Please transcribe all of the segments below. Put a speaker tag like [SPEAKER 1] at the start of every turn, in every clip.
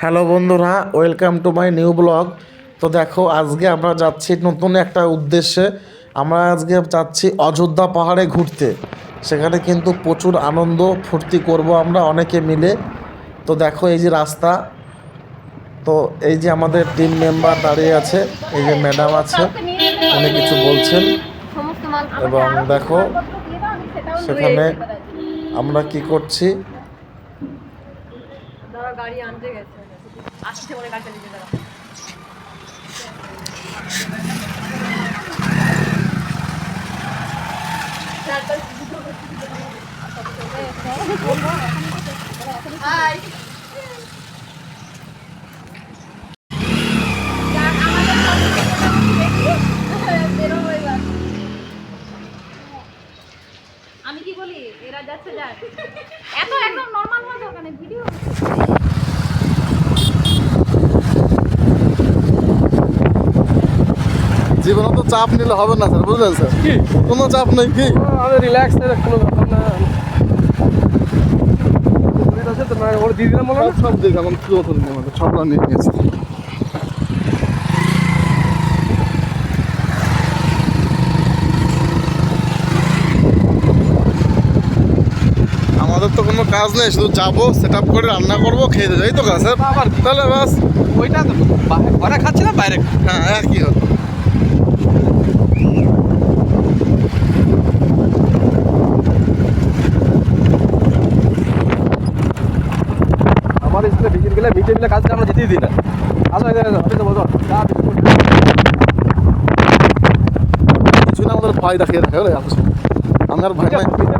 [SPEAKER 1] Hello বন্ধুরা, welcome to my new blog. তো দেখো, আজকে আমরা যাচ্ছি নতুন একটা উদ্দেশ্যে। আমরা আজকে যাচ্ছি অযোধ্যা পাহাড়ে ঘুরতে। সেখানে কিন্তু প্রচুর আনন্দ, ফুর্তি করব আমরা অনেকে মিলে। তো দেখো, এই যে রাস্তা। তো এই যে আমাদের টিম মেম্বার দাঁড়িয়ে আছে, এই যে ম্যাডাম আছে, উনি কিছু বলছেন। এবং দেখো, সেখানে আমরা কি করছি?
[SPEAKER 2] গাড়ি আনতে গেছে। আসছে বলে গাড়ি চালিয়ে দাদা হাই
[SPEAKER 3] আমি কি বলি? এরা যাচ্ছে যাক এত একদম নর্মাল ভাবে ওখানে ভিডিও
[SPEAKER 1] জীবনে তো চাপ নিলে হবে না স্যার বুঝলেন স্যার? কি? কোনো চাপ নেই কি?
[SPEAKER 4] আমি রিল্যাক্স কোনো ব্যাপার না। ওর দিয়ে দিলাম বলো
[SPEAKER 1] সব এখন নিয়ে আমাদের সবটা নিয়ে নিয়েছে। আমাদের তো কোনো কাজ নেই শুধু যাব সেট আপ করে রান্না করব খেয়ে দেবো। এই তো কাজ স্যার। তাহলে বাস
[SPEAKER 4] ওইটা ঘরে খাচ্ছি না বাইরে।
[SPEAKER 1] হ্যাঁ একই হলো
[SPEAKER 4] আমার মিলে কাজটা আমরা যেতেই দিই না। আসো অফিসে বসো।
[SPEAKER 1] কিছু না আমাদের ভয় দেখিয়ে রাখে আমার ভয়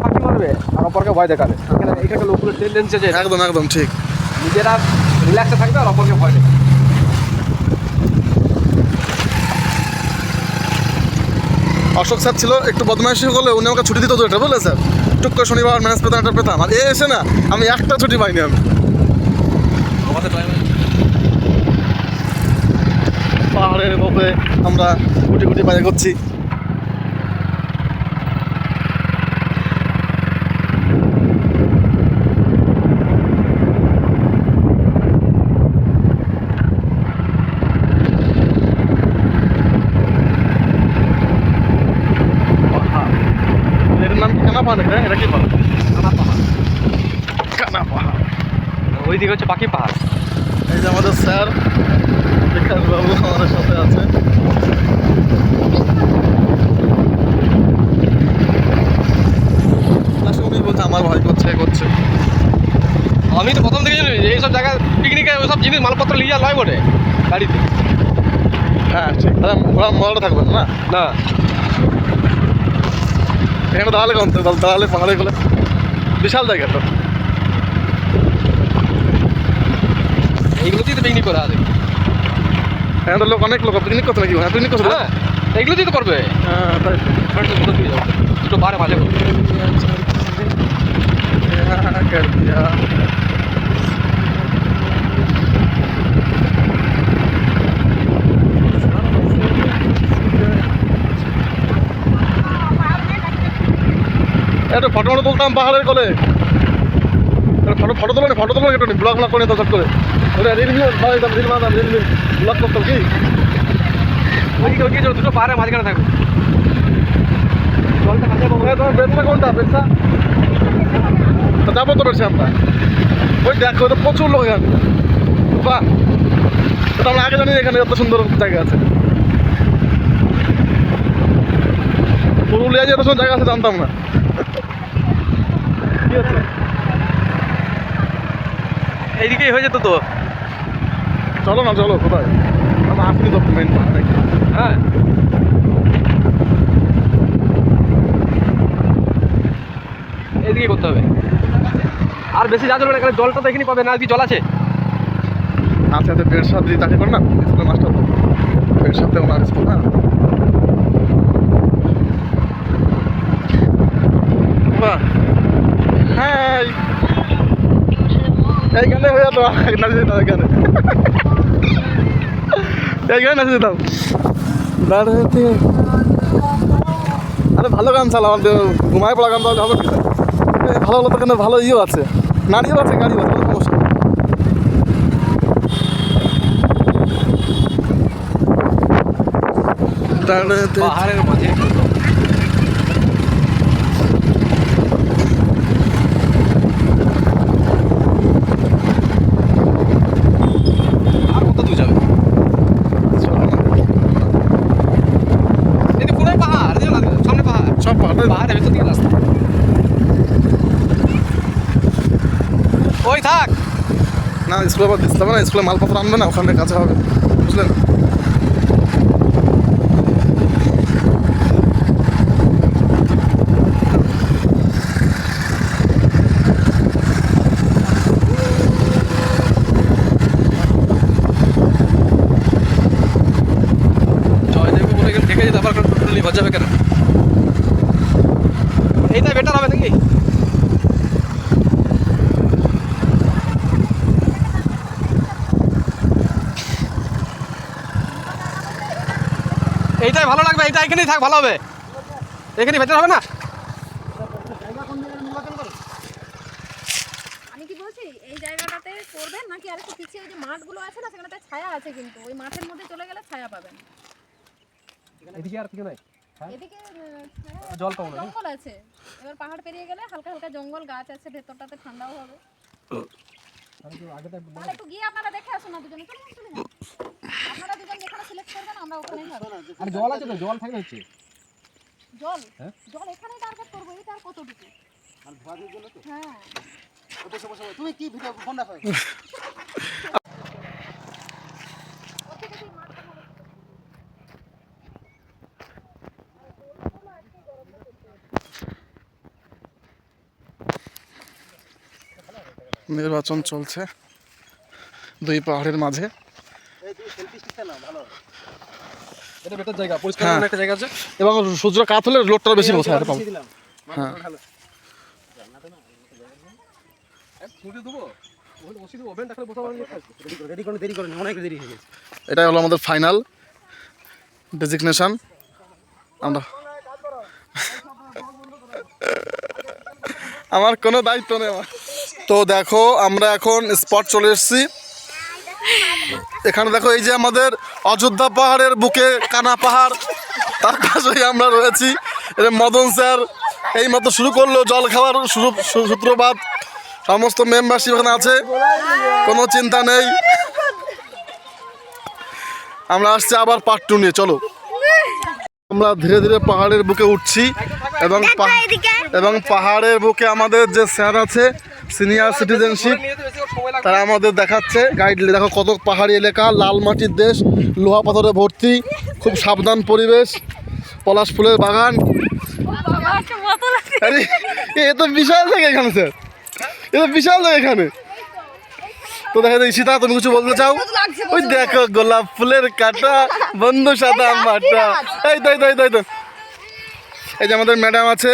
[SPEAKER 4] ফাঁকি মারবে? আর অপরকে ভয় দেখাবে। এখানে এখানে লোকগুলো টেন্ডেন্সি আছে।
[SPEAKER 1] একদম একদম ঠিক।
[SPEAKER 4] নিজেরা রিল্যাক্সে থাকবে আর অপরকে ভয় দেবে
[SPEAKER 1] অশোক স্যার ছিল একটু বদমাইশি হলে উনি আমাকে ছুটি দিত তো এটা বলে স্যার? টুক করে শনিবার ম্যানেজ পেতাম পেতাম। আর এ এসে না আমি একটা ছুটি পাইনি আমি
[SPEAKER 4] আমাদের ড্রাইভার
[SPEAKER 1] উপরে আমরা গুটি গুটি পায়ে করছি। কি
[SPEAKER 4] হচ্ছে পাখি পাহাড়
[SPEAKER 1] এই যে আমাদের স্যার বিকাশ বাবু আমাদের সাথে আছে লাস্টে উনি বলছে আমার ভয় করছে এ করছে
[SPEAKER 4] আমি তো প্রথম থেকে জানি এইসব জায়গায় পিকনিকে ওইসব জিনিস মালপত্র নিয়ে যাওয়া নয় বটে গাড়িতে
[SPEAKER 1] হ্যাঁ ঠিক মরাটা থাকবেন না
[SPEAKER 4] না
[SPEAKER 1] এখানে দাঁড়ালে কম তো দাঁড়ালে পাহাড়ে গেলে বিশাল জায়গা তো
[SPEAKER 4] এইগুলোতেই তো পিকনিক করা আছে
[SPEAKER 1] এখানে তো লোক অনেক লোক পিকনিক করতে নাকি হ্যাঁ পিকনিক করতে
[SPEAKER 4] হ্যাঁ এইগুলোতেই তো করবে
[SPEAKER 1] হ্যাঁ
[SPEAKER 4] দুটো বারে মাঝে করবে
[SPEAKER 1] একটা ফটো ফটো তুলতাম পাহাড়ের কোলে। ফটো ফটো তোলো ফটো তোলো একটু ব্লগ ব্লগ করে সব করে। রিল রিল ব্লগ করতাম কি?
[SPEAKER 4] দুটো পারে মাঝখানে
[SPEAKER 1] তোমার বেলসা কোনটা? বেলসা যাব তো বেলসা আমরা। ওই দেখো তো প্রচুর লোক এখানে। বাহ! এটা আমরা আগে জানি এখানে এত সুন্দর জায়গা আছে। পুরুলিয়া যে এত সুন্দর জায়গা আছে জানতাম না। কি
[SPEAKER 4] এইদিকেই হয়ে যেত তো?
[SPEAKER 1] চলো না চলো কোথায়? আমরা আসিনি তো মেন
[SPEAKER 4] হ্যাঁ। এইদিকে করতে হবে। আর বেশি যা চলবে না এখানে জলটা তো এখানে পাবে না আর কি জল আছে?
[SPEAKER 1] আচ্ছা আচ্ছা বেড সাথে দিয়ে চাকরি কর না স্কুলের মাস্টার বেড সাথে ওনার স্কুল না আরে ভালো গান চালাও আমার ঘুমায় পড়া গান ভালো ভালো হলো তো কিন্তু ভালো ইয়েও আছে। নারীও আছে, গাড়িও আছে সমস্যা
[SPEAKER 4] পাহাড়ের মাঝে। না
[SPEAKER 1] স্কুলে আবার দিতে না স্কুলে মালপত্র আনবে না, ওখানে কাছে হবে, বুঝলেন?
[SPEAKER 4] জয়দেব বলে গেলে ঠেকে যেতে আবার টোটালি যাবে কেন এইটা বেটার হবে নাকি এইটা এখানেই থাক ভালো হবে। এখানে বেটার হবে না?
[SPEAKER 3] আমি কি বলছি এই জায়গাটাতে করবেন নাকি আর একটু পিছিয়ে ওই যে মাঠগুলো আছে না সেখানেতে ছায়া আছে কিন্তু। ওই মাঠের মধ্যে চলে গেলে ছায়া পাবেন।
[SPEAKER 4] এদিকে আর কিছু নাই?
[SPEAKER 3] এদিকে
[SPEAKER 4] জল পাবো
[SPEAKER 3] জঙ্গল আছে। এবার পাহাড় পেরিয়ে গেলে হালকা হালকা জঙ্গল গাছ আছে ভেতরটাতে ঠান্ডাও হবে। তাহলে একটু গিয়ে আপনারা দেখে আসুন না দুজনে। চলুন চলুন। আপনারা দুজন যেখানে সিলেক্ট করবেন আমরা ওখানেই যাব
[SPEAKER 4] আর জল আছে তো জল থাকলে হচ্ছে।
[SPEAKER 3] জল?
[SPEAKER 4] হ্যাঁ?
[SPEAKER 3] জল এখানেই টার্গেট করব এটা আর কতটুকু? হ্যাঁ। ওর
[SPEAKER 1] নির্বাচন চলছে দুই পাহাড়ের মাঝে।
[SPEAKER 4] জায়গা পরিষ্কার
[SPEAKER 1] হ্যাঁ।
[SPEAKER 4] একটা জায়গা আছে।
[SPEAKER 1] এবং সূর্য কাত হলে লোডটা বেশি
[SPEAKER 4] বসিয়ে
[SPEAKER 5] হয়ে। গেছে।
[SPEAKER 1] এটাই হলো আমাদের ফাইনাল ডেজিগনেশন আমরা আমার কোনো দায়িত্ব নেই আমার। তো দেখো আমরা এখন স্পট চলে এসেছি। এখানে দেখো এই যে আমাদের অযোধ্যা পাহাড়ের বুকে কানা পাহাড় তার পাশেই আমরা রয়েছি। মদন স্যার এই মতো শুরু করল জল খাওয়ার সূত্রপাত সমস্ত মেম্বারশিপ এখানে আছে কোনো চিন্তা নেই। আমরা আসছি আবার পার্ট টু নিয়ে চলো। আমরা ধীরে ধীরে পাহাড়ের বুকে উঠছি এবং এবং পাহাড়ের বুকে আমাদের যে স্যার আছে সিনিয়র সিটিজেনশিপ তারা আমাদের দেখাচ্ছে। গাইড দেখো কত পাহাড়ি এলাকা লাল মাটির দেশ লোহা পাথরে ভর্তি খুব সাবধান পরিবেশ পলাশ ফুলের বাগান। আরে এ তো বিশাল জায়গা এখানে স্যার। এ তো বিশাল জায়গা এখানে। তো দেখা যায় ঈশিতা তুমি কিছু বলতে চাও? ওই দেখো গোলাপ ফুলের কাটা বন্ধু সাদা মাটা। এই তো এই তো এই তো, এই তো। এই যে আমাদের ম্যাডাম আছে।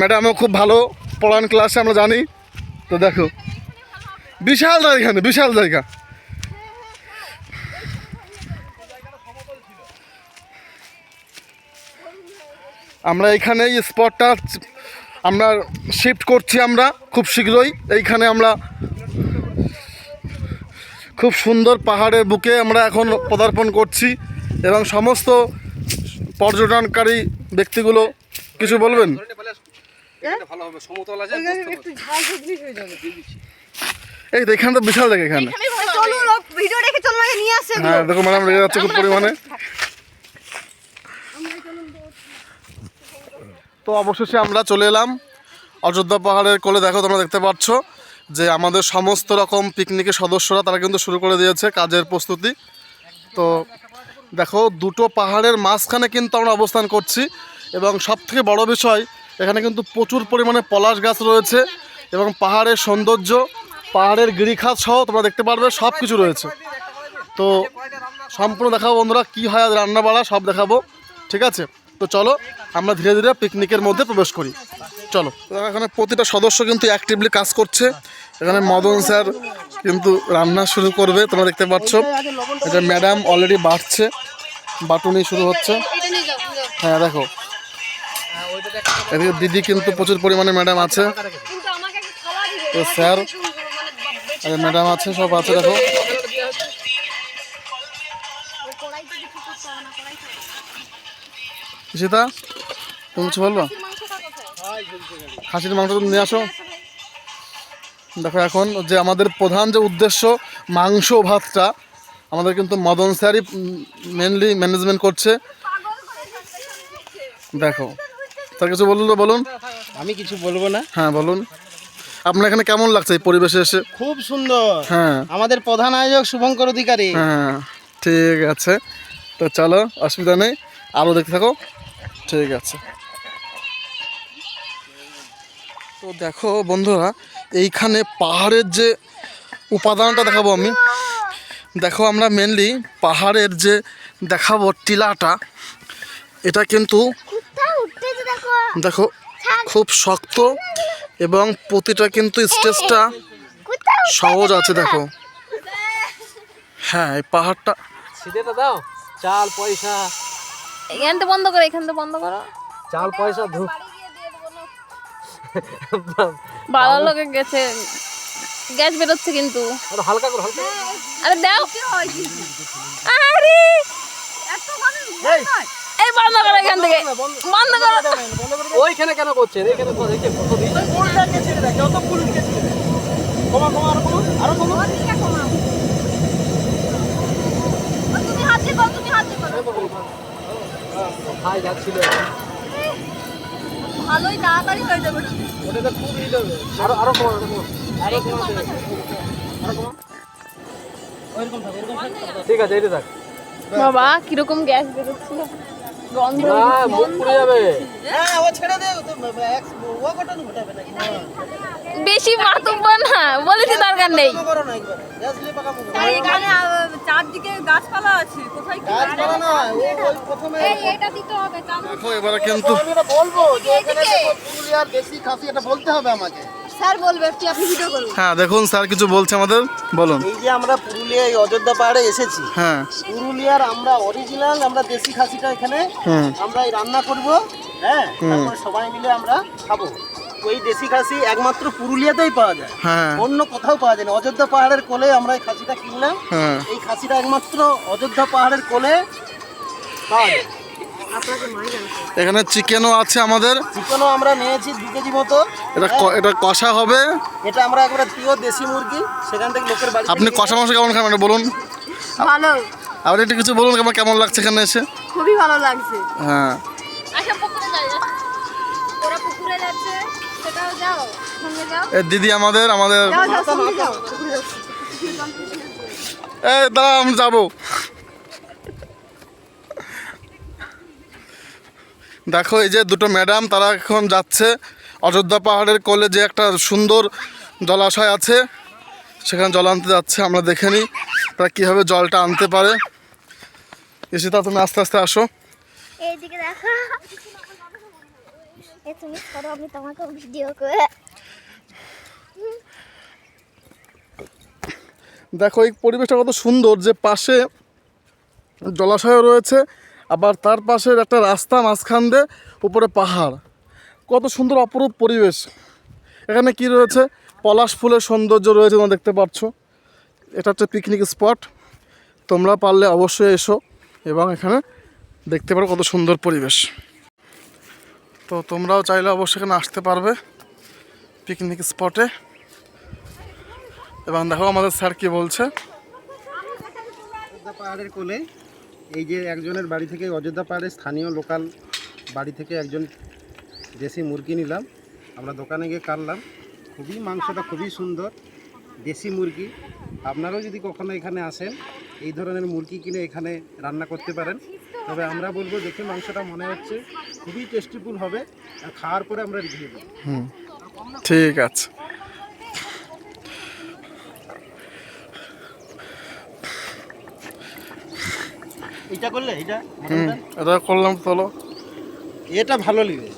[SPEAKER 1] ম্যাডামও খুব ভালো পড়ান ক্লাসে আমরা জানি। তো দেখো, বিশাল জায়গা এখানে, বিশাল জায়গা। আমরা এখানে এই স্পটটা আমরা শিফট করছি আমরা খুব শীঘ্রই। এইখানে আমরা খুব সুন্দর পাহাড়ের বুকে আমরা এখন পদার্পণ করছি এবং সমস্ত পর্যটনকারী ব্যক্তিগুলো কিছু বলবেন?
[SPEAKER 4] ভালো হবে সমতল আছে
[SPEAKER 2] একটু ঝাল ঝুগলি হয়ে যাবে।
[SPEAKER 1] এই তো এখানে তো বিশাল জায়গা এখানে।
[SPEAKER 2] চলুন ভিডিও রেখে চলুন আগে নিয়ে আসছে
[SPEAKER 1] হ্যাঁ দেখো ম্যাডাম রেগে যাচ্ছে খুব পরিমাণে। তো অবশেষে আমরা চলে এলাম। অযোধ্যা পাহাড়ের কোলে দেখো তোমরা দেখতে পাচ্ছ যে আমাদের সমস্ত রকম পিকনিকের সদস্যরা তারা কিন্তু শুরু করে দিয়েছে কাজের প্রস্তুতি। তো দেখো দুটো পাহাড়ের মাঝখানে কিন্তু আমরা অবস্থান করছি। এবং সব থেকে বড় বিষয় এখানে কিন্তু প্রচুর পরিমাণে পলাশ গাছ রয়েছে এবং পাহাড়ের সৌন্দর্য পাহাড়ের গিরিখাত সহ তোমরা দেখতে পারবে সব কিছু রয়েছে। তো সম্পূর্ণ দেখাবো বন্ধুরা কী হয় রান্না বাড়া সব দেখাবো ঠিক আছে? তো চলো আমরা ধীরে ধীরে পিকনিকের মধ্যে প্রবেশ করি। চলো। এখানে প্রতিটা সদস্য কিন্তু অ্যাক্টিভলি কাজ করছে। এখানে মদন স্যার কিন্তু রান্না শুরু করবে তোমরা দেখতে পাচ্ছ। এটা ম্যাডাম অলরেডি বাড়ছে। বাটুনি শুরু হচ্ছে। হ্যাঁ দেখো। এদিকে দিদি কিন্তু প্রচুর পরিমাণে ম্যাডাম আছে। তো স্যার ম্যাডাম আছে, সব আছে, দেখো। সীতা তুমি কিছু বলব? খাসির মাংস তুমি নিয়ে আসো। দেখো এখন যে আমাদের প্রধান যে উদ্দেশ্য মাংস ভাতটা, আমাদের কিন্তু মদন স্যারই মেনলি ম্যানেজমেন্ট করছে। দেখো তার কিছু বলুন তো বলুন।
[SPEAKER 5] আমি কিছু বলব না।
[SPEAKER 1] হ্যাঁ বলুন। আপনার এখানে কেমন লাগছে এই পরিবেশে এসে?
[SPEAKER 5] খুব সুন্দর।
[SPEAKER 1] হ্যাঁ।
[SPEAKER 5] আমাদের প্রধান আয়োজক শুভঙ্কর অধিকারী।
[SPEAKER 1] হ্যাঁ ঠিক আছে। তো চলো অসুবিধা নেই। আরও দেখতে থাকো। ঠিক আছে। তো দেখো বন্ধুরা এইখানে পাহাড়ের যে উপাদানটা দেখাবো আমি। দেখো আমরা মেনলি পাহাড়ের যে দেখাবো টিলাটা এটা কিন্তু দেখো খুব শক্ত এবং প্রতিটা কিন্তু স্টেজটা সহজ আছে দেখো। হ্যাঁ এই পাহাড়টা
[SPEAKER 4] সিধেটা দাও। চাল পয়সা।
[SPEAKER 3] এখানটা বন্ধ করো এখানটা বন্ধ করো।
[SPEAKER 4] চাল পয়সা ধূপ।
[SPEAKER 3] ভালো লোকে গেছে। গ্যাস বেরোচ্ছে কিন্তু।
[SPEAKER 4] আরে হালকা করে হালকা
[SPEAKER 3] আরে দাও। আরে! এই বন্ধ করো এখান থেকে। বন্ধ করো।
[SPEAKER 4] ওইখানে কেন করছেন? এইখানে তো দেখে কত দিয়েছে
[SPEAKER 5] কমা কমা আরও কমা আরও কমা
[SPEAKER 3] তুমি হাত দিয়ে তুমি হাত দিয়ে
[SPEAKER 4] ভাই যাচ্ছিল।
[SPEAKER 3] ভালোই তাড়াতাড়ি হয়ে যাবে
[SPEAKER 4] ওটা তো খুব হবে। আরও আরও কমা আরও কমা
[SPEAKER 5] ওইরকম থাকো এরকম থাকো।
[SPEAKER 4] ঠিক আছে এইটা থাক।
[SPEAKER 3] বাবা কীরকম গ্যাস বেরোচ্ছিল। গন্ধ
[SPEAKER 4] না যাবে।
[SPEAKER 5] হ্যাঁ ও ছেড়ে দে ও তো এক ও ঘটনা ঘটাবে নাকি?
[SPEAKER 3] বেশি মাতব্য না বলেছি দরকার নেই।
[SPEAKER 2] এখানে চারদিকে গাছপালা আছে কোথায় কি
[SPEAKER 5] কাজ না ও প্রথমে
[SPEAKER 3] এটা দিতে হবে
[SPEAKER 1] দেখো এবারে কিন্তু
[SPEAKER 5] বলব যে এখানে দেখো পুরুলিয়ার দেশি খাসি এটা বলতে হবে আমাকে।
[SPEAKER 3] স্যার বলবে একটু আপনি ভিডিও করুন।
[SPEAKER 1] হ্যাঁ দেখুন স্যার কিছু বলছে আমাদের বলুন।
[SPEAKER 5] এই যে আমরা পুরুলিয়া এই অযোধ্যা পাহাড়ে এসেছি
[SPEAKER 1] হ্যাঁ।
[SPEAKER 5] পুরুলিয়ার আমরা অরিজিনাল আমরা দেশি খাসিটা এখানে আমরা এই রান্না করব হ্যাঁ? তারপর সবাই মিলে আমরা খাব। এই দেশি খাসি একমাত্র পুরুলিয়াতেই পাওয়া যায়
[SPEAKER 1] হ্যাঁ।
[SPEAKER 5] অন্য কোথাও পাওয়া যায় না। অযোধ্যা পাহাড়ের কোলে আমরা এই খাসিটা কিনলাম
[SPEAKER 1] হ্যাঁ।
[SPEAKER 5] এই খাসিটা একমাত্র অযোধ্যা পাহাড়ের কোলে পাওয়া যায়।
[SPEAKER 1] এখানে চিকেনও আছে আমাদের।
[SPEAKER 5] চিকেনও আমরা নিয়েছি দু কেজি মতো।
[SPEAKER 1] এটা এটা কষা হবে।
[SPEAKER 5] এটা আমরা একবারে পিওর দেশি মুরগি সেখান থেকে লোকের বাড়ি
[SPEAKER 1] আপনি কষা মাংস কেমন খাবেন বলুন?
[SPEAKER 2] ভালো।
[SPEAKER 1] আপনি একটু কিছু বলুন আমার কেমন লাগছে এখানে এসে?
[SPEAKER 2] খুবই ভালো লাগছে।
[SPEAKER 1] হ্যাঁ।
[SPEAKER 3] আচ্ছা পুকুরে যাই ওরা পুকুরে যাচ্ছে সেটাও যাও সঙ্গে যাও।
[SPEAKER 1] এ দিদি আমাদের আমাদের। এই দাঁড়া আমি যাব। দেখো এই যে দুটো ম্যাডাম তারা এখন যাচ্ছে। অযোধ্যা পাহাড়ের কোলে যে একটা সুন্দর জলাশয় আছে সেখানে জল আনতে যাচ্ছে আমরা দেখে নিই তারা কীভাবে জলটা আনতে পারে। এসে তা তুমি আস্তে আস্তে আসো।
[SPEAKER 6] দেখো।
[SPEAKER 1] এই পরিবেশটা কত সুন্দর যে পাশে জলাশয় রয়েছে আবার তার পাশের একটা রাস্তা মাঝখান দিয়ে উপরে পাহাড়। কত সুন্দর অপরূপ পরিবেশ। এখানে কি রয়েছে? পলাশ ফুলের সৌন্দর্য রয়েছে, তোমরা দেখতে পাচ্ছ। এটা একটা পিকনিক স্পট তোমরা পারলে অবশ্যই এসো এবং এখানে দেখতে পারো কত সুন্দর পরিবেশ। তো তোমরাও চাইলে অবশ্যই এখানে আসতে পারবে পিকনিক স্পটে এবং দেখো আমাদের স্যার কি বলছে।
[SPEAKER 5] পাহাড়ের কোলে। এই যে একজনের বাড়ি থেকে অযোধ্যা পাহাড়ে স্থানীয় লোকাল বাড়ি থেকে একজন দেশি মুরগি নিলাম। আমরা দোকানে গিয়ে কাটলাম। খুবই মাংসটা খুবই সুন্দর, দেশি মুরগি। আপনারাও যদি কখনো এখানে আসেন, এই ধরনের মুরগি কিনে এখানে রান্না করতে পারেন। তবে আমরা বলব, দেখে মাংসটা মনে হচ্ছে খুবই টেস্টিফুল হবে খাওয়ার পরে আমরা রিভিউ দেবো।
[SPEAKER 1] ঠিক আছে।
[SPEAKER 5] এটা করলে এটা
[SPEAKER 1] হুম এটা করলাম চলো।
[SPEAKER 5] এটা ভালো বন্ধুরা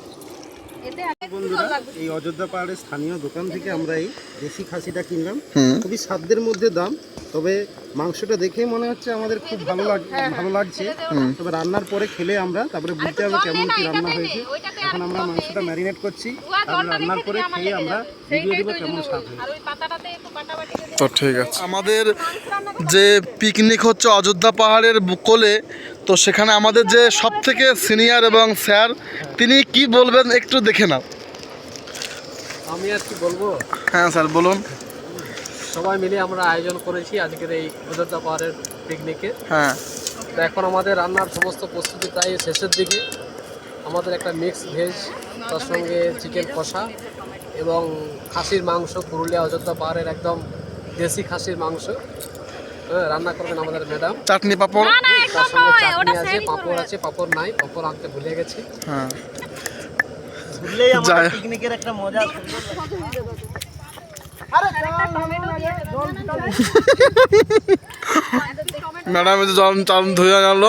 [SPEAKER 5] এই অযোধ্যা পাহাড়ের স্থানীয় দোকান থেকে আমরা এই দেশি খাসিটা কিনলাম। খুবই সাধ্যের মধ্যে দাম তবে মাংসটা দেখেই মনে হচ্ছে আমাদের খুব ভালো লাগ ভালো লাগছে। তবে রান্নার পরে খেলে আমরা তারপরে বুঝতে হবে কেমন কি রান্না হয়েছে। এখন আমরা মাংসটা ম্যারিনেট করছি রান্নার পরে খেয়ে আমরা ভিডিও দেবো কেমন স্বাদ হয়েছে
[SPEAKER 3] আর ওই পাতাটাতে একটু পাটাবাটি দিয়ে
[SPEAKER 1] তো ঠিক আছে। আমাদের যে পিকনিক হচ্ছে অযোধ্যা পাহাড়ের কোলে তো সেখানে আমাদের যে সব থেকে সিনিয়র এবং স্যার তিনি কি বলবেন একটু দেখে নাও।
[SPEAKER 4] আমি আর কি বলব?
[SPEAKER 1] হ্যাঁ স্যার বলুন।
[SPEAKER 4] সবাই মিলে আমরা আয়োজন করেছি আজকের এই অযোধ্যা পাহাড়ের পিকনিকে
[SPEAKER 1] হ্যাঁ।
[SPEAKER 4] তো এখন আমাদের রান্নার সমস্ত প্রস্তুতি প্রায় শেষের দিকে। আমাদের একটা মিক্স ভেজ তার সঙ্গে চিকেন কষা এবং খাসির মাংস পুরুলিয়া অযোধ্যা পাহাড়ের একদম দেশি খাসির মাংস। রান্না করবেন আমাদের ম্যাডাম।
[SPEAKER 1] চাটনি পাঁপড়?
[SPEAKER 4] তার সঙ্গে চাটনি আছে পাঁপড় আছে পাঁপড় নাই পাঁপড় আনতে ভুলে গেছি।
[SPEAKER 1] হ্যাঁ।
[SPEAKER 5] ঘুরলেই
[SPEAKER 1] আমাদের
[SPEAKER 5] পিকনিকের একটা মজা
[SPEAKER 1] ম্যাডাম এই জল চাল ধুয়ে গেল।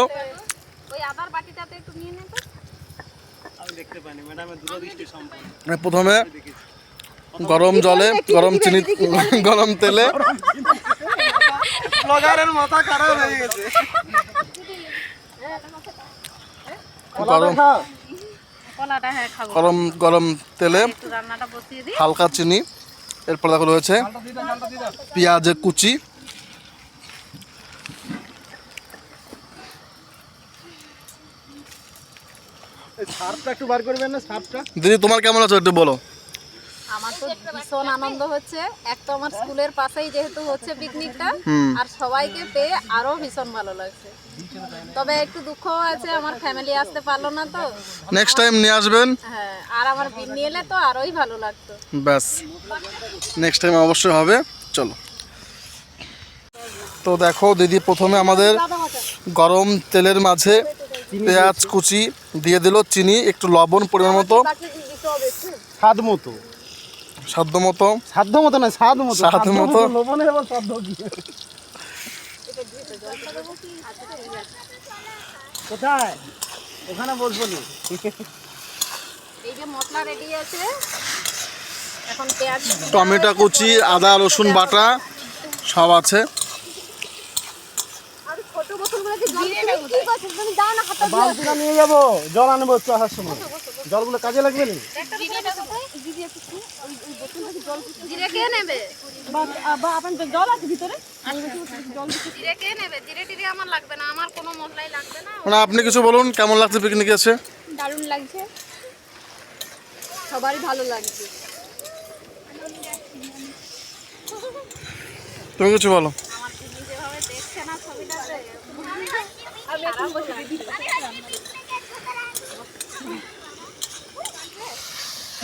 [SPEAKER 3] ওই আদার বাটিটাতে একটু নিয়ে নেবে
[SPEAKER 5] আমি দেখতে পাইনি ম্যাডামের দূরদৃষ্টি সম্পন্ন।
[SPEAKER 1] প্রথমে গরম জলে গরম চিনি গরম তেলে।
[SPEAKER 5] ব্লগারের মাথা খারাপ হয়ে গেছে।
[SPEAKER 1] গরম?
[SPEAKER 3] কলাটা হ্যাঁ খাব।
[SPEAKER 1] গরম গরম তেলে হালকা চিনি এরপর দেখো রয়েছে পেঁয়াজের কুচি।
[SPEAKER 5] সার্ফটা একটু বার করবেন না সার্ফটা
[SPEAKER 1] দিদি তোমার কেমন আছে একটু বলো।
[SPEAKER 3] আমার তো ভীষণ আনন্দ হচ্ছে। এক তো আমার স্কুলের পাশেই যেহেতু হচ্ছে পিকনিকটা আর সবাইকে পেয়ে আরও ভীষণ ভালো লাগছে। তবে একটু দুঃখ আছে আমার ফ্যামিলি আসতে পারল না তো।
[SPEAKER 1] নেক্সট টাইম নিয়ে আসবেন?
[SPEAKER 3] হ্যাঁ আর আমার বিন্নি এলে তো আরোই ভালো লাগতো।
[SPEAKER 1] ব্যাস। নেক্সট টাইম অবশ্যই হবে। চলো। তো দেখো দিদি প্রথমে আমাদের গরম তেলের মাঝে পেঁয়াজ কুচি দিয়ে দিল চিনি একটু লবণ পরিমাণ মতো।
[SPEAKER 5] স্বাদ মতো।
[SPEAKER 1] সাধ্য মতো
[SPEAKER 5] সাধ্য মতো না স্বাদ মতো
[SPEAKER 1] সাধ্য মতো।
[SPEAKER 5] লবণের আবার সাধ্য কি? কোথায়? ওখানে বসবো নি?
[SPEAKER 3] এই যে মশলা রেডি আছে এখন পেঁয়াজ
[SPEAKER 1] টমেটো কুচি আদা রসুন বাটা সব আছে।
[SPEAKER 5] বালতিটা নিয়ে যাব জল আনব একটু সময়। জলগুলো কাজে লাগবে না।
[SPEAKER 3] জিরে কে নেবে? জিরে কে নেবে? জিরে টিরে আমার লাগবে না আমার কোনো মশলাই লাগবে না।
[SPEAKER 1] মানে আপনি কিছু বলুন কেমন লাগছে পিকনিকে এসে?
[SPEAKER 3] দারুণ লাগছে। সবারই ভালো লাগছে।
[SPEAKER 1] তুমি কিছু বলো
[SPEAKER 3] আমার দিদি যেভাবে দেখছে না ছবিটাতে আমি এখন বসে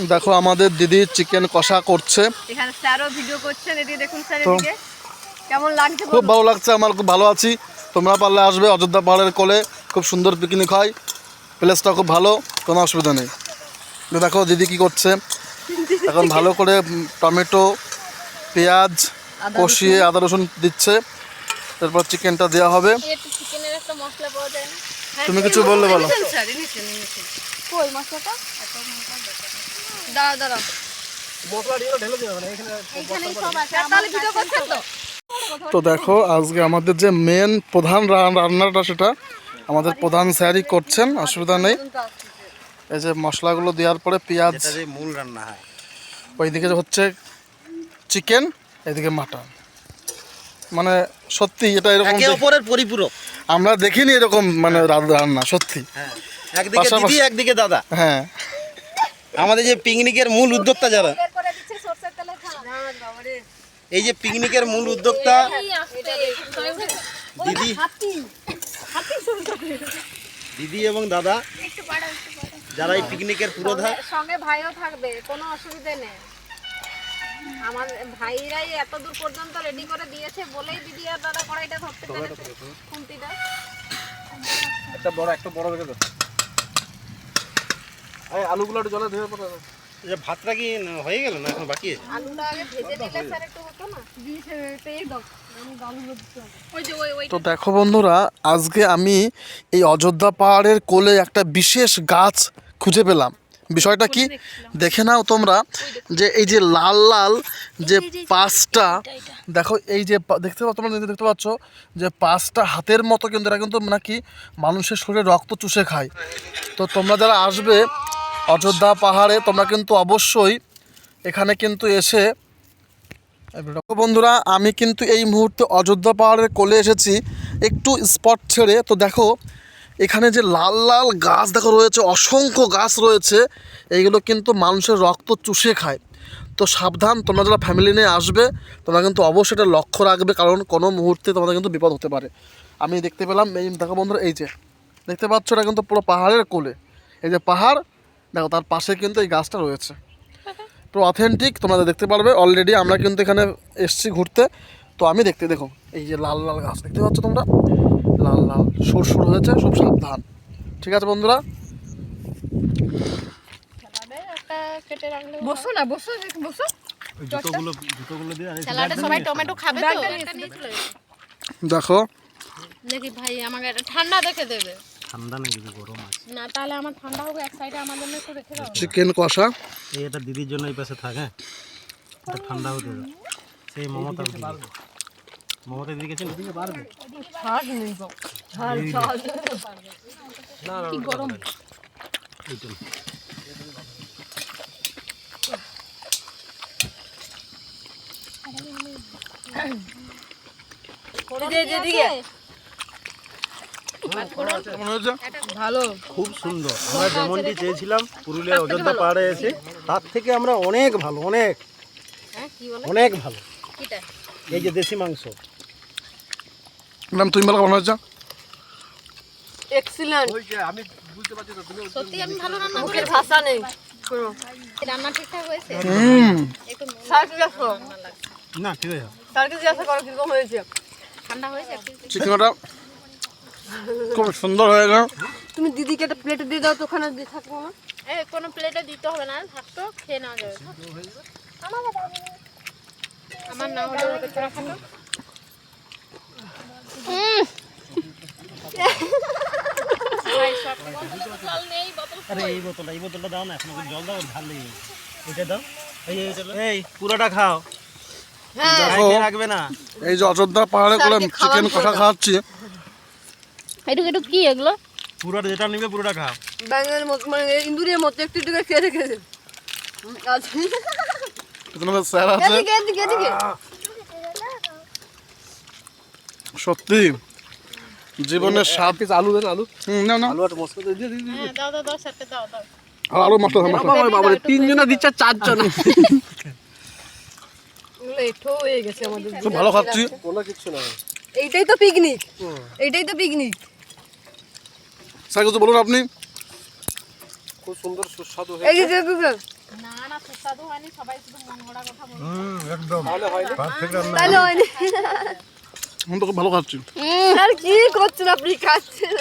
[SPEAKER 1] দেখো আমাদের দিদি চিকেন কষা করছে।
[SPEAKER 2] এখানে স্যারও ভিডিও করছেন এদিকে দেখুন স্যারের
[SPEAKER 1] তো-
[SPEAKER 2] কেমন লাগছে
[SPEAKER 1] খুব ভালো লাগছে আমার খুব ভালো আছি। তোমরা পারলে আসবে অযোধ্যা পাহাড়ের কোলে। খুব সুন্দর পিকনিক হয়। প্লেসটা খুব ভালো কোনো অসুবিধা নেই। দেখো দিদি কি করছে? এখন ভালো করে টমেটো পেঁয়াজ কষিয়ে আদা রসুন দিচ্ছে। তারপর চিকেনটা দেওয়া হবে।
[SPEAKER 3] একটু চিকেনের একটা মশলা পাওয়া যায় না।
[SPEAKER 1] তুমি কিছু বললে বলো।
[SPEAKER 2] তো?
[SPEAKER 1] তো দেখো আজকে আমাদের যে মেন প্রধান রান্নাটা সেটা আমাদের প্রধান স্যারই করছেন অসুবিধা নেই। এই যে মশলাগুলো দেওয়ার পরে পেঁয়াজ
[SPEAKER 5] যে মূল রান্না হয়।
[SPEAKER 1] ওইদিকে হচ্ছে চিকেন এদিকে মাটন। মানে সত্যি এটা এরকম
[SPEAKER 5] একে অপরের পরিপূরক।
[SPEAKER 1] আমরা দেখিনি এরকম মানে রান্না সত্যি।
[SPEAKER 5] হ্যাঁ। একদিকে দিদি একদিকে দাদা।
[SPEAKER 1] হ্যাঁ।
[SPEAKER 5] আমাদের যে পিকনিকের মূল উদ্যোক্তা যারা এই যে পিকনিকের মূল উদ্যোক্তা দিদি দিদি এবং দাদা যারা এই পিকনিকের পুরোধা
[SPEAKER 3] সঙ্গে ভাইও থাকবে কোনো অসুবিধা নেই। আমার ভাইরাই এত দূর পর্যন্ত রেডি করে দিয়েছে বলেই দিদি আর দাদা কড়াইটা ধরতে পেরেছে। খুন্তিটা।
[SPEAKER 4] একটা বড় একটা বড় রেখে দাও। এই আলুগুলো একটু জলে ধুয়ে পড়ে দাও।
[SPEAKER 5] যে ভাতটা কি হয়ে গেল না এখন বাকি আছে?
[SPEAKER 3] আলুটা আগে ভেজে দিলে স্যার একটু হতো না? ওই যে ওই ওই
[SPEAKER 1] তো দেখো বন্ধুরা আজকে আমি এই অযোধ্যা পাহাড়ের কোলে একটা বিশেষ গাছ খুঁজে পেলাম। বিষয়টা কি? দেখে নাও তোমরা যে এই যে লাল লাল যে পাঁচটা দেখো এই যে দেখতে পাচ্ছ তোমরা দেখতে পাচ্ছ যে পাঁচটা হাতের মতো কিন্তু এরা কিন্তু নাকি মানুষের শরীরে রক্ত চুষে খায়। তো তোমরা যারা আসবে অযোধ্যা পাহাড়ে তোমরা কিন্তু অবশ্যই এখানে কিন্তু এসে বন্ধুরা আমি কিন্তু এই মুহূর্তে অযোধ্যা পাহাড়ের কোলে এসেছি একটু স্পট ছেড়ে। তো দেখো এখানে যে লাল লাল গাছ দেখো রয়েছে, অসংখ্য গাছ রয়েছে, এইগুলো কিন্তু মানুষের রক্ত চুষে খায়। তো সাবধান, তোমরা যারা ফ্যামিলি নিয়ে আসবে, তোমরা কিন্তু অবশ্যই এটা লক্ষ্য রাখবে, কারণ কোনো মুহূর্তে তোমাদের কিন্তু বিপদ হতে পারে। আমি দেখতে পেলাম, এই দেখো বন্ধুরা, এই যে, দেখতে পাচ্ছ এটা কিন্তু পুরো পাহাড়ের কোলে। এই যে পাহাড়, দেখো তার পাশে কিন্তু এই গাছটা রয়েছে। পুরো অথেন্টিক তোমরা দেখতে পারবে অলরেডি আমরা কিন্তু এখানে এসছি ঘুরতে। তো আমি দেখতে, দেখো, এই যে লাল লাল গাছ, দেখতে পাচ্ছ তোমরা? লাল লাল। সুর সুর হয়েছে সব সাবধান ঠিক আছে বন্ধুরা?
[SPEAKER 2] বসো না বসো বসো।
[SPEAKER 5] জুতোগুলো জুতোগুলো দিয়ে
[SPEAKER 3] সবাই টমেটো খাবে তো একটা নিয়ে চলে এসো।
[SPEAKER 1] দেখো।
[SPEAKER 3] দেখি ভাই আমাকে একটা ঠান্ডা দেখে দেবে।
[SPEAKER 5] ঠান্ডা নেই দিদি গরম আছে।
[SPEAKER 3] না তাহলে আমার ঠান্ডা হবে এক সাইডে আমার জন্য একটু রেখে দাও।
[SPEAKER 1] চিকেন কষা।
[SPEAKER 5] এই এটা দিদির জন্য এই পাশে থাকে এটা ঠান্ডা হতে দাও। সেই মমতার দিদি। মমতা দিদি গেছেন দিদিকে পারবে
[SPEAKER 2] ছাড় নেই গো ছাড় ছাড়।
[SPEAKER 4] কি গরম।
[SPEAKER 1] হয়েছে
[SPEAKER 2] ভালো।
[SPEAKER 5] খুব সুন্দর। আমরা যেমনটি চেয়েছিলাম পুরুলিয়া অযোধ্যা পাহাড়ে এসে তার থেকে আমরা অনেক ভালো অনেক।
[SPEAKER 3] হ্যাঁ কি বলে?
[SPEAKER 5] অনেক ভালো। এই যে দেশি মাংস।
[SPEAKER 1] ম্যাম তুমি বলো কেমন হয়েছে
[SPEAKER 2] এক্সিলেন্ট
[SPEAKER 3] সত্যি আমি ভালো রান্না করি
[SPEAKER 2] মুখের ভাষা নেই। কোনো
[SPEAKER 3] রান্না ঠিকঠাক হয়েছে?
[SPEAKER 1] হুম।
[SPEAKER 3] একটু
[SPEAKER 2] স্যার কি দেখো
[SPEAKER 5] না ঠিক আছে।
[SPEAKER 2] স্যারকে জিজ্ঞাসা করো কীরকম হয়েছে?
[SPEAKER 3] ঠান্ডা হয়েছে?
[SPEAKER 1] চিকেনটা খুব সুন্দর হয়েছে।
[SPEAKER 2] তুমি দিদিকে একটা প্লেটে দিয়ে দাও তো ওখানে দিয়ে থাকব না?
[SPEAKER 3] এ কোনো প্লেটে দিতে হবে না থাকতো খেয়ে নেওয়া যাবে। আমার না হলে ওকে তোরা
[SPEAKER 5] আরে এই বোতলটা এই বোতলটা দাও না এখন জল দাও ঢাল লেগে এটা দাও। এই এই পুরোটা খাও। রাখবে না।
[SPEAKER 1] এই যে অযোধ্যা পাহাড়ে করে চিকেন কষা খাওয়াচ্ছি।
[SPEAKER 3] একটু একটু কি এগুলো?
[SPEAKER 5] পুরোটা যেটা নিবে পুরোটা খাও।
[SPEAKER 2] ব্যাঙের মতো মানে ইন্দুরের মতো একটু একটু খেয়ে রেখেছে আচ্ছা
[SPEAKER 1] স্যার আছে সত্যি। জীবনের স্বাদ
[SPEAKER 4] আলু দেন আলু।
[SPEAKER 1] না না।
[SPEAKER 5] আলু একটা মস্ত দিয়ে দিয়ে দিয়ে
[SPEAKER 3] হ্যাঁ দাও দাও দাও সাথে দাও দাও।
[SPEAKER 1] আর আরও মশলা দাও, মশলা
[SPEAKER 4] বাবা তিনজনা দিচ্ছে চারজন।
[SPEAKER 2] হয়ে গেছে আমাদের
[SPEAKER 1] খুব ভালো খাচ্ছি।
[SPEAKER 4] কোনো কিছু না।
[SPEAKER 2] এইটাই তো পিকনিক এইটাই তো পিকনিক
[SPEAKER 1] স্যার কিছু বলুন আপনি?
[SPEAKER 4] খুব সুন্দর সুস্বাদু
[SPEAKER 2] এই যে
[SPEAKER 3] না না সুস্বাদু হয়নি সবাই শুধু মন গড়া কথা বলছে।
[SPEAKER 4] তাহলে হয় না
[SPEAKER 2] তাহলে হয়নি।
[SPEAKER 1] আমি তো ভালো খাচ্ছি
[SPEAKER 2] আর কি করছেন আপনি খাচ্ছেন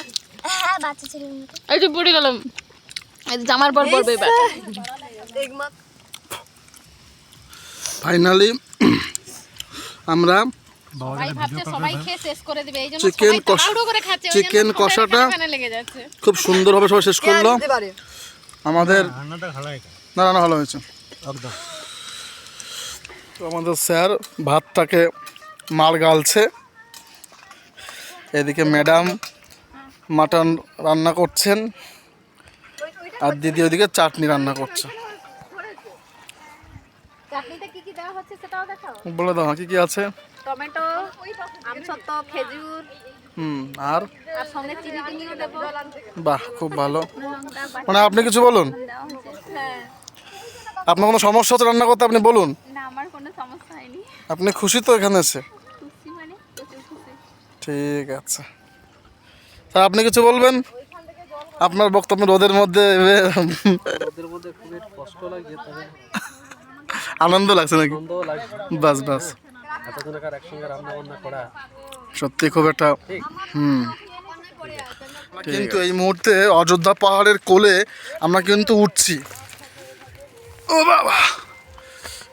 [SPEAKER 6] বাচ্চা ছেলের মতো
[SPEAKER 3] এই যে পড়ে গেলাম জামার পর পড়বে এবার
[SPEAKER 1] ফাইনালি আমরা
[SPEAKER 3] সবাই ভাবছে সবাই খেয়ে শেষ করে দিবে এই জন্য
[SPEAKER 1] চিকেন কষাটা
[SPEAKER 3] খানে লেগে যাচ্ছে।
[SPEAKER 1] খুব সুন্দরভাবে সবাই শেষ করল। আমাদের না রান্না ভালো হয়েছে। তো আমাদের স্যার ভাতটাকে মার গালছে। এদিকে ম্যাডাম মাটন রান্না করছেন আর দিদি ওদিকে চাটনি রান্না করছে। বলে দাও কি কি আছে?
[SPEAKER 3] টমেটো আমসত্ব খেজুর।
[SPEAKER 1] হুম আর? বাহ খুব ভালো। মানে আপনি কিছু বলুন? আপনার কোনো সমস্যা হচ্ছে রান্না করতে? আপনি বলুন। আপনি খুশি তো এখানে এসে
[SPEAKER 3] খুশি মানে প্রচুর খুশি
[SPEAKER 1] ঠিক আছে। স্যার আপনি কিছু বলবেন? আপনার বক্তব্য রোদের মধ্যে এভাবে
[SPEAKER 4] ওদের মধ্যে খুব একটু কষ্ট লাগছে তবে
[SPEAKER 1] আনন্দ লাগছে নাকি? বাস বাস। সত্যি খুব একটা হুম। কিন্তু এই মুহূর্তে অযোধ্যা পাহাড়ের কোলে আমরা কিন্তু উঠছি। ও বাবা!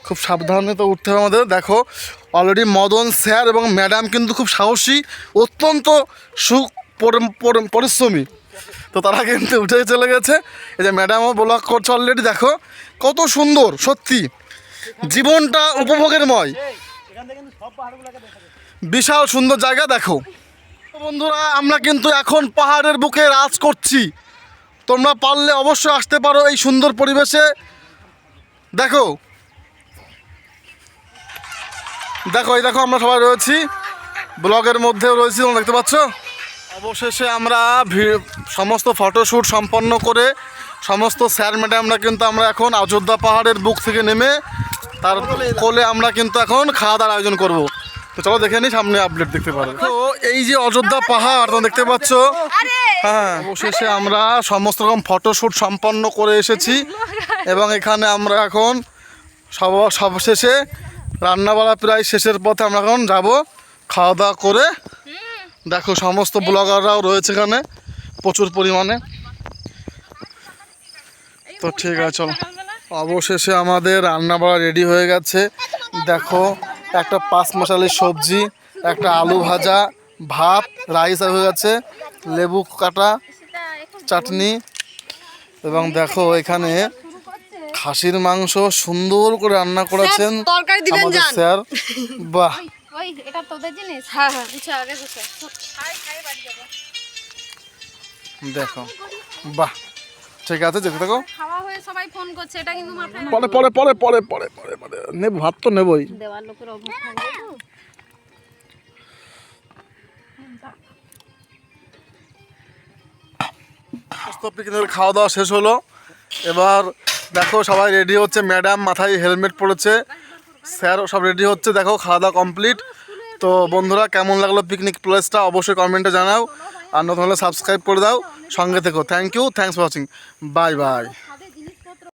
[SPEAKER 1] খুব সাবধানে তো উঠতে হবে আমাদের। দেখো অলরেডি মদন, স্যার এবং ম্যাডাম কিন্তু খুব সাহসী, অত্যন্ত সু পরি- পরি- পরিশ্রমী। তো তারা কিন্তু উঠে চলে গেছে। এই যে ম্যাডামও ব্লগ করছে অলরেডি দেখো, কত সুন্দর, সত্যি। জীবনটা উপভোগেরময় বিশাল সুন্দর জায়গা, দেখো। বন্ধুরা, আমরা কিন্তু এখন পাহাড়ের বুকে রাজ করছি। তোমরা পারলে অবশ্যই আসতে পারো এই সুন্দর পরিবেশে। দেখো দেখো, এই দেখো, আমরা সবাই রয়েছি। ব্লগের মধ্যেও রয়েছি, তোমরা দেখতে পাচ্ছ? অবশেষে আমরা সমস্ত ফটোশ্যুট সম্পন্ন করে সমস্ত স্যার ম্যাডামরা কিন্তু আমরা এখন অযোধ্যা পাহাড়ের বুক থেকে নেমে তার কোলে আমরা কিন্তু এখন খাওয়া দাওয়ার আয়োজন করব। তো চলো দেখে নিই, সামনে আপডেট দেখতে পারো। তো এই যে অযোধ্যা পাহাড়, তোমরা দেখতে পাচ্ছ? হ্যাঁ অবশেষে আমরা সমস্ত রকম ফটোশ্যুট সম্পন্ন করে এসেছি এবং এখানে আমরা এখন সব সবশেষে রান্নাবাড়া প্রায় শেষের পথে আমরা এখন যাব। খাওয়া দাওয়া করে। দেখো, সমস্ত ব্লগাররাও রয়েছে এখানে। প্রচুর পরিমাণে। তো ঠিক আছে, চলো। অবশেষে আমাদের রান্নাবাড়া রেডি হয়ে গেছে। দেখো, একটা পাঁচ মশালির সবজি, একটা আলু ভাজা, ভাত, রাইস হয়ে গেছে, লেবু কাটা, চাটনি। এবং দেখো, এখানে খাসির মাংস সুন্দর করে রান্না করেছেন
[SPEAKER 2] তরকারি দিবেন যান।
[SPEAKER 1] স্যার। বাহ।
[SPEAKER 3] ওই এটা তোদের জিনিস?
[SPEAKER 2] হ্যাঁ হ্যাঁ।
[SPEAKER 3] আচ্ছা আগে বসে
[SPEAKER 1] দেখো। বাহ। ঠিক আছে থাকো।
[SPEAKER 3] খাওয়া হয়ে সবাই ফোন করছে এটা কিন্তু মাথায়
[SPEAKER 1] পরে পরে পরে পরে পরে পরে পরে। নেব ভাত তো নেবই।
[SPEAKER 3] দেওয়ার লোকের অভাব থাকবে তো
[SPEAKER 1] পিকনিকের খাওয়া দাওয়া শেষ হলো। এবার দেখো, সবাই রেডি হচ্ছে। ম্যাডাম মাথায় হেলমেট পড়েছে। স্যারও সব রেডি হচ্ছে। দেখো খাওয়া দাওয়া কমপ্লিট তো বন্ধুরা, কেমন লাগল পিকনিক প্লেসটা অবশ্যই কমেন্টে জানাও। আর নতুন হলে সাবস্ক্রাইব করে দাও। সঙ্গে থেকো। Thank you thanks for watching bye bye